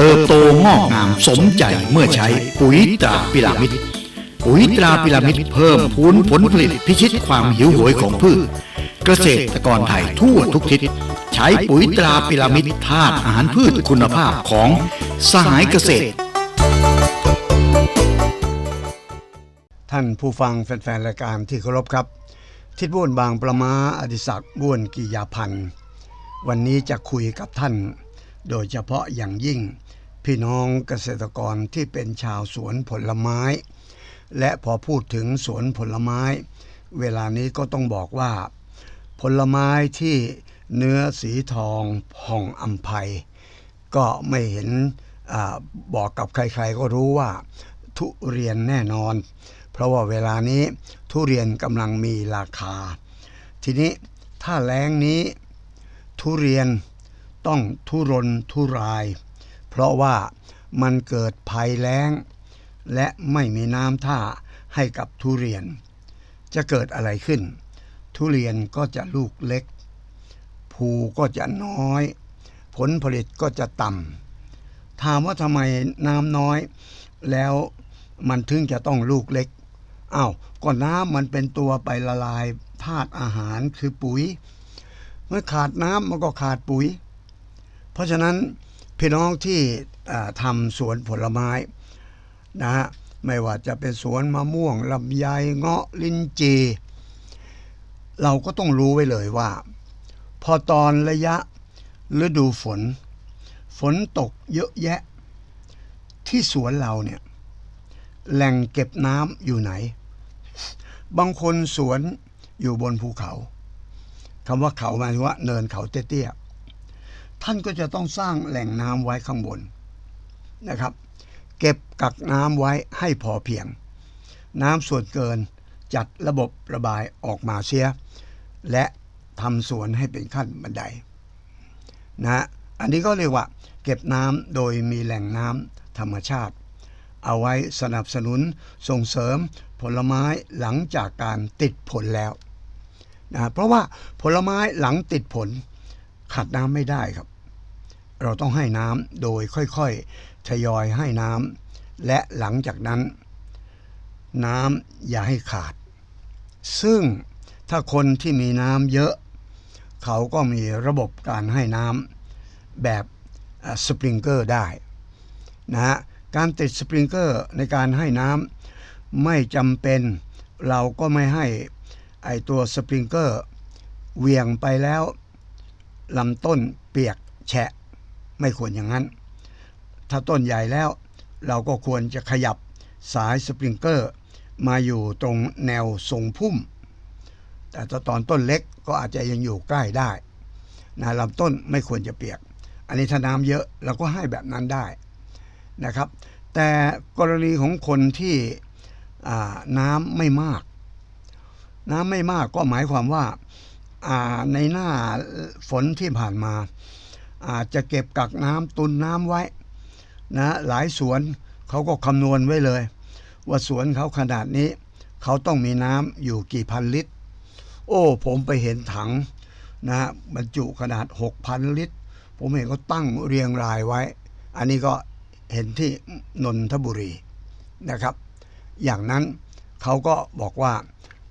เติบโตงอกงามสมใจเมื่อใช้ปุ๋ยตราพิรามิดปุ๋ยตราพิรามิดเพิ่มพูนผลผลิตพิชิตความหิวโหยของพืช เกษตรกรไทยทั่วทุกทิศ ใช้ปุ๋ยตราพิรามิดธาตุอาหารพืชคุณภาพของสหายเกษตร ท่านผู้ฟังแฟนๆรายการที่เคารพครับ ทิดบ้วนบางประมาอดิศักดิ์บ้วนกิยาพันธ์วันนี้จะคุยกับท่าน โดยเฉพาะอย่างยิ่ง พี่น้องเกษตรกรที่เป็นชาวสวนผลไม้ และพอพูดถึงสวนผลไม้ เวลานี้ก็ต้องบอกว่า ผลไม้ที่เนื้อสีทองผ่องอัมภัยก็ไม่เห็นอบอกกับใครๆก็รู้ว่า ทุเรียนแน่นอน เพราะว่าเวลานี้ทุเรียนกำลังมีราคา ทีนี้ถ้าแล้งนี้ทุเรียน ต้องทุรนทุราย เพราะว่ามันเกิดภัยแล้ง และไม่มีน้ำท่าให้กับทุเรียน จะเกิดอะไรขึ้น ทุเรียนก็จะลูกเล็ก ภูก็จะน้อย ผลผลิตก็จะต่ำถามว่าทำไมน้ำน้อย แล้วมันถึงจะต้องลูกเล็กอ้าวก็น้ำมันเป็นตัวไปละลายธาตุอาหารคือปุ๋ย เมื่อขาดน้ำมันก็ขาดปุ๋ย เพราะฉะนั้นพี่น้องที่อ่าทำสวนผลไม้นะฮะไม่ว่าจะเป็นสวนมะม่วงลำไยเงาะลิ้นจี เราก็ต้องรู้ไว้เลยว่า พอตอนระยะฤดูฝน ฝนตกเยอะแยะ ที่สวนเราเนี่ยแหล่งเก็บน้ำอยู่ไหน บางคนสวนอยู่บนภูเขาคำว่าเขาหมายถึงว่าเนินเขาเตี้ยๆ ท่านก็จะต้องสร้างแหล่งน้ำไว้ข้างบนนะครับ เก็บกักน้ำไว้ให้พอเพียง น้ำส่วนเกินจัดระบบระบายออกมาเสีย และทำสวนให้เป็นขั้นบันไดนะอันนี้ก็เรียกว่า เก็บน้ำโดยมีแหล่งน้ำธรรมชาติ เอาไว้สนับสนุนส่งเสริมผลไม้หลังจากการติดผลแล้วนะเพราะว่าผลไม้หลังติดผลขาดน้ำไม่ได้ครับ เราต้องให้น้ำโดยค่อยๆทยอยให้น้ำและหลังจากนั้น น้ำอย่าให้ขาด ซึ่งถ้าคนที่มีน้ำเยอะ เขาก็มีระบบการให้น้ำแบบสปริงเกอร์ได้นะฮะการติดสปริงเกอร์ในการให้น้ำไม่จำเป็น เราก็ไม่ให้ไอตัวสปริงเกอร์เหวี่ยงไปแล้วลำต้นเปียกแฉะ ไม่ควรอย่างนั้น ถ้าต้นใหญ่แล้วเราก็ควรจะขยับสายสปริงเกอร์ มาอยู่ตรงแนวทรงพุ่ม แต่ถ้าตอนต้นเล็กก็อาจจะยังอยู่ใกล้ได้นะลำต้นไม่ควรจะเปียก อันนี้ถ้าน้ำเยอะเราก็ให้แบบนั้นได้นะครับ แต่กรณีของคนที่น้ำไม่มาก น้ำไม่มากก็หมายความว่าในหน้าฝนที่ผ่านมา อาจจะเก็บกักน้ำตุนน้ำไว้นะหลายสวนเขาก็คำนวณไว้เลย ว่าสวนเขาขนาดนี้ เขาต้องมีน้ำอยู่กี่พันลิตร โอ้ ผมไปเห็นถังนะบรรจุขนาด 6,000 ลิตร ผมเห็นเขาตั้งเรียงรายไว้ อันนี้ก็เห็นที่นนทบุรีนะครับ อย่างนั้นเขาก็บอกว่า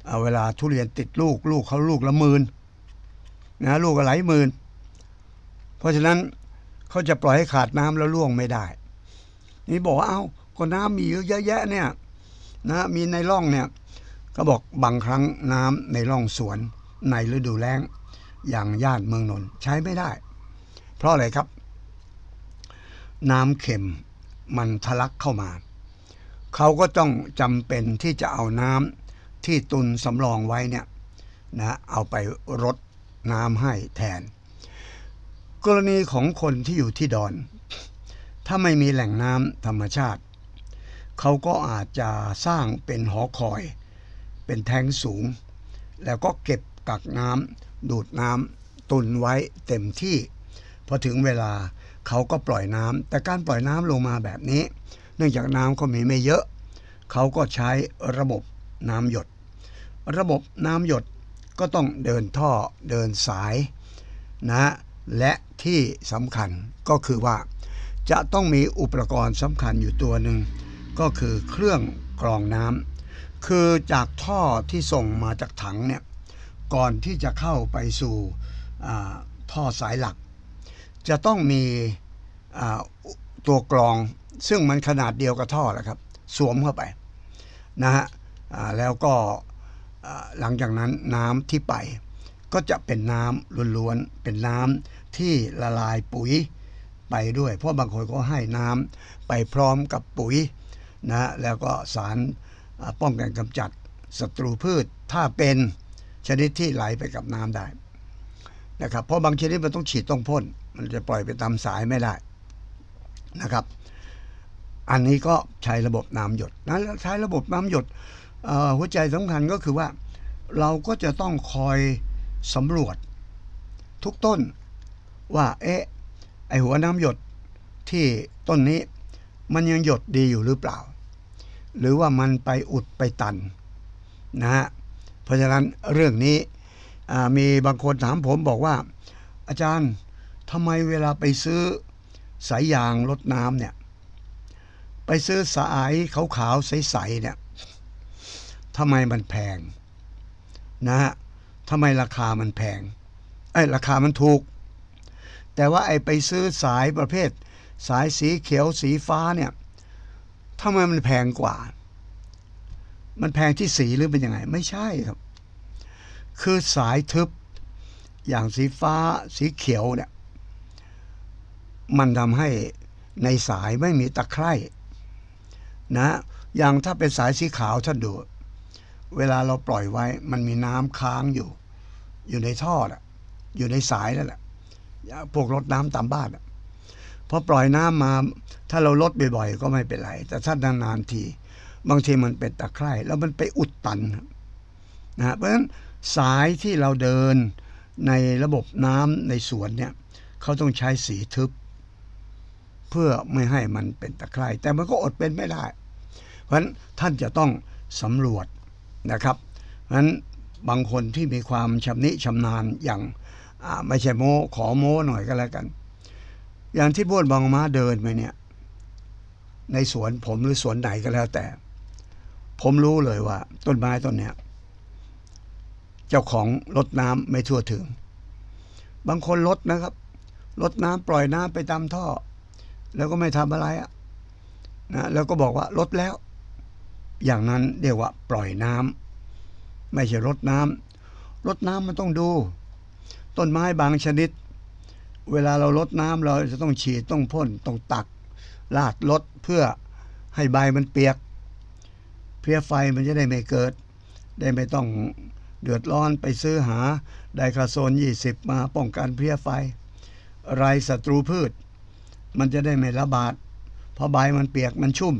เอ่อเวลาทุเรียนติดลูกลูกเขาลูกละหมื่นนะลูกก็หลายหมื่น เพราะฉะนั้นเขาจะปล่อยให้ขาดน้ำแล้วล่วงไม่ได้ นี่บอกว่าเอา้าก็น้ำมีเยอะแยะเนี่ยนะมีในร่องเนี่ยก็บอกบางครั้งน้ำในร่องสวนในฤดูแล้ง อย่างย่านเมืองนนท์ใช้ไม่ได้ เพราะอะไรครับ น้ำเค็มมันทะลักเข้ามา เขาก็ต้องจำเป็นที่จะเอาน้ำที่ตุนสำรองไว้เนี่ยนะเอาไปรดน้ำให้แทน กรณีของคนที่อยู่ที่ดอน ถ้าไม่มีแหล่งน้ำธรรมชาติ เขาก็อาจจะสร้างเป็นหอคอย เป็นแทงสูง แล้วก็เก็บกักน้ำดูดน้ำตุนไว้เต็มที่พอถึงเวลาเขาก็ปล่อยน้ำแต่การปล่อยน้ำลงมาแบบนี้ เนื่องจากน้ำก็มีไม่เยอะ เขาก็ใช้ระบบน้ำหยด ระบบน้ำหยดก็ต้องเดินท่อเดินสายนะ และที่สำคัญก็คือว่า จะต้องมีอุปกรณ์สำคัญอยู่ตัวหนึ่งก็คือเครื่องกรองน้ำคือจากท่อที่ส่งมาจากถังเนี่ยก่อนที่จะเข้าไปสู่ท่อสายหลัก จะต้องมีตัวกรอง ซึ่งมันขนาดเดียวกับท่อแหละครับ สวมเข้าไปนะฮะแล้วก็หลังจากนั้นน้ำที่ไป ก็จะเป็นน้ำล้วนๆเป็นน้ำที่ละลายปุ๋ยไปด้วย เพราะบางคนก็ให้น้ำไปพร้อมกับปุ๋ยนะแล้วก็สารป้องกันกำจัดศัตรูพืชถ้าเป็นชนิดที่ไหลไปกับน้ำได้นะครับเพราะบางชนิดมันต้องฉีดต้องพ่นมันจะปล่อยไปตามสายไม่ได้นะครับ อันนี้ก็ใช้ระบบน้ำหยดนะใช้ระบบน้ำหยดหัวใจสำคัญก็คือว่าเราก็จะต้องคอย สำรวจ ทุกต้นว่าเอ๊ะไอหัวน้ำหยดที่ต้นนี้มันยังหยดดีอยู่หรือเปล่า หรือว่ามันไปอุดไปตันนะฮะเพราะฉะนั้นเรื่องนี้มีบางคนถามผมบอกว่า อาจารย์ทำไมเวลาไปซื้อสายยางรดน้ำเนี่ยไปซื้อสายขาวๆใสๆเนี่ยทำไมมันแพงนะฮะ ทำไมราคามันแพงไอ้ราคามันถูก แต่ว่าไอ้ไปซื้อสายประเภท สายสีเขียวสีฟ้าเนี่ยทำไมมันแพงกว่า มันแพงที่สีหรือเป็นยังไง ไม่ใช่ครับ คือสายทึบอย่างสีฟ้าสีเขียวเนี่ยมันทำให้ในสายไม่มีตะไคร่นะอย่างถ้าเป็นสายสีขาวท่านดู เวลาเราปล่อยไว้มันมีน้ำค้างอยู่ อยู่ในท่อน่ะ อยู่ในสายนั่นแหละพวกรถน้ำตามบ้านน่ะพอปล่อยน้ำมา ถ้าเราลดบ่อยๆ ก็ไม่เป็นไร แต่ถ้านานๆที บางทีมันเป็นตะไคร่แล้วมันไปอุดตันนะฮะเพราะฉะนั้นสายที่เราเดินในระบบน้ำในสวนเนี่ยเขาต้องใช้สีทึบ เพื่อไม่ให้มันเป็นตะไคร่แต่มันก็อดเป็นไม่ได้ เพราะฉะนั้นท่านจะต้องสำรวจนะครับเพราะฉะนั้น บางคนที่มีความชำนิชำนาญอย่างไม่ใช่โม้ขอโม้หน่อยก็แล้วกัน อย่างที่บ้วนบางม้าเดินไปเนี่ย ในสวนผมหรือสวนไหนก็แล้วแต่ ผมรู้เลยว่า ต้นไม้ต้นเนี้ยเจ้าของรดน้ำไม่ทั่วถึง บางคนลดนะครับลดน้ำปล่อยน้ำไปตามท่อ แล้วก็ไม่ทำอะไรอะนะแล้วก็บอกว่าลดแล้ว อย่างนั้นเรียกว่าปล่อยน้ำ ไม่ใช่รดน้ำรดน้ำมันต้องดู ต้นไม้บางชนิด เวลาเราลดน้ำเราจะต้องฉีดต้องพ่นต้องตักลาดลดเพื่อให้ใบมันเปียก เพลียไฟมันจะได้ไม่เกิด ได้ไม่ต้องเดือดร้อนไปซื้อหาไดคาโซน 20 มาป้องกันเพลียไฟ ไรศัตรูพืช มันจะได้ไม่ระบาด เพราะใบมันเปียกมันชุ่ม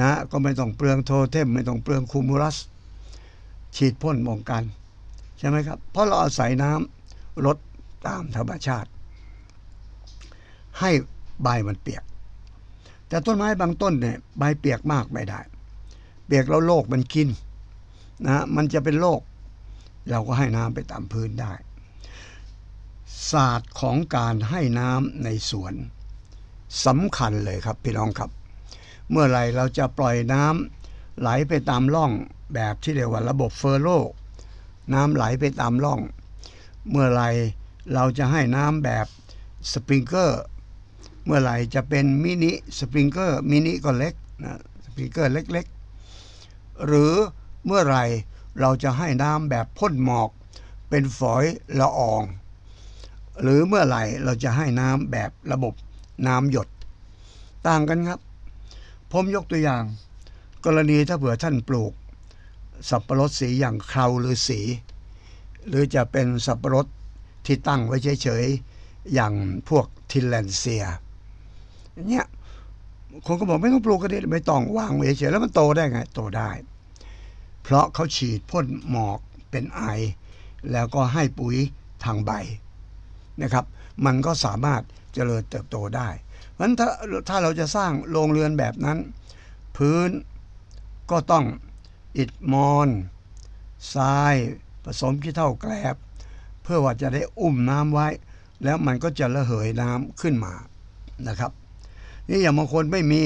นะ ก็ไม่ต้องเปลืองโทเทมไม่ต้องเปลืองคูมูลัส ฉีดพ่นป้องกัน ใช่ไหมครับ เพราะเราอาศัยน้ำลดตามธรรมชาติ ให้ใบมันเปียก แต่ต้นไม้บางต้นเนี่ยใบเปียกมากไม่ได้ เปียกแล้วโรคมันกินนะมันจะเป็นโรคเราก็ให้น้ำไปตามพื้นได้ ศาสตร์ของการให้น้ำในสวนสำคัญเลยครับพี่น้องครับ เมื่อไรเราจะปล่อยน้ำไหลไปตามร่อง แบบที่เรียกว่าระบบเฟอร์โลน้ำไหลไปตามร่อง เมื่อไรเราจะให้น้ำแบบสปริงเกอร์ เมื่อไหร่จะเป็นมินิสปริงเกอร์มินิก็เล็กนะสปริงเกอร์เล็กๆ หรือเมื่อไหรเราจะให้น้ำแบบพ่นหมอก เป็นฝอยละออง หรือเมื่อไหร่เราจะให้น้ำแบบระบบน้ำหยด ต่างกันครับ ผมยกตัวอย่าง กรณีถ้าเผื่อท่านปลูก สับปะรดสีอย่างเคราหรือสี หรือจะเป็นสับปะรดที่ตั้งไว้เฉยๆ อย่างพวกทินแลนเซียอย่างเงี้ยคนก็บอกไม่ต้องปลูกก็ได้ไม่ต้องวางไว้เฉยๆแล้วมันโตได้ไง โตได้ เพราะเขาฉีดพ่นหมอกเป็นไอ แล้วก็ให้ปุ๋ยทางใบนะครับ มันก็สามารถเจริญเติบโตได้ เพราะฉะนั้นถ้าถ้าเราจะสร้างโรงเรือนแบบนั้น พื้นก็ต้อง อิฐมอนทรายผสมขี้เถ้าแกลบ เพื่อว่าจะได้อุ้มน้ำไว้ แล้วมันก็จะระเหยน้ำขึ้นมานะครับ นี่อย่างบางคนไม่มี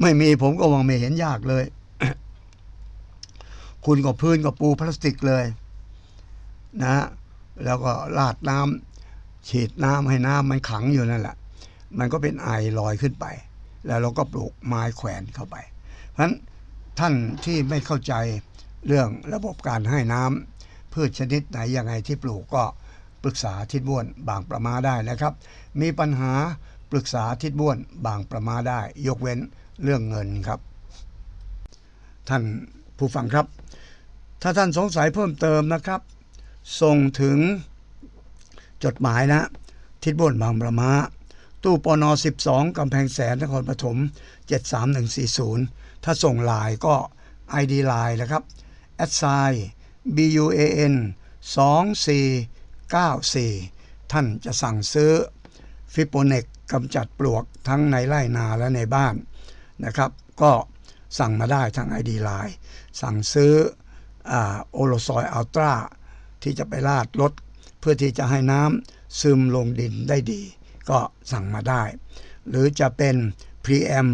ไม่มีผมก็มองไม่เห็นยากเลย คุณก็พื้นก็ปูพลาสติกเลย นะ แล้วก็ราดน้ำฉีดน้ำให้น้ำมันขังอยู่นั่นแหละมันก็เป็นไอลอยขึ้นไป แล้วเราก็ปลูกไม้แขวนเข้าไป เพราะฉะนั้น ท่านที่ไม่เข้าใจเรื่องระบบการให้น้ำพืชชนิดไหนยังไงที่ปลูกก็ปรึกษาทิศบ้วนบางประมาได้นะครับ มีปัญหาปรึกษาทิศบ้วนบางประมาได้ ยกเว้นเรื่องเงินครับ ท่านผู้ฟังครับ ถ้าท่านสงสัยเพิ่มเติมนะครับ ส่งถึงจดหมายนะ ทิศบ้วนบางประมา ตู้ปน12กำแพงแสนนครปฐม 73140 ถ้าส่งไลน์ก็ ID ไลน์นะครับ a d s i BUAN 2494 ท่านจะสั่งซื้อฟิโปเนกกำจัดปลวกทั้งในไร่นาและในบ้านนะครับ ก็สั่งมาได้ทาง ID ไลน์สั่งซื้อโอโลซอยอัลตราที่จะไปลาดรถเพื่อที่จะให้น้ำซึมลงดินได้ดี ก็สั่งมาได้ หรือจะเป็นพรีแอม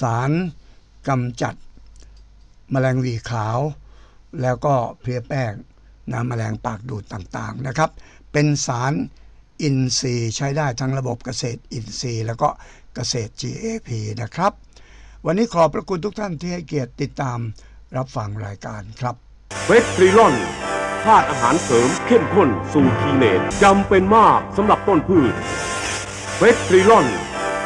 สาร กำจัดแมลงวีขาว แล้วก็เพลียแป้งน้ำแมลงปากดูดต่างๆนะครับ เป็นสารอินทรีย์ใช้ได้ทั้งระบบเกษตรอินทรีย์ แล้วก็เกษตร GAP นะครับ วันนี้ขอบพระคุณทุกท่านที่ให้เกียรติติดตามรับฟังรายการครับเวสตรีลอนธาตุอาหารเสริมเข้มข้นสู่ทีเนตจำเป็นมากสำหรับต้นพืชเวสตรีลอน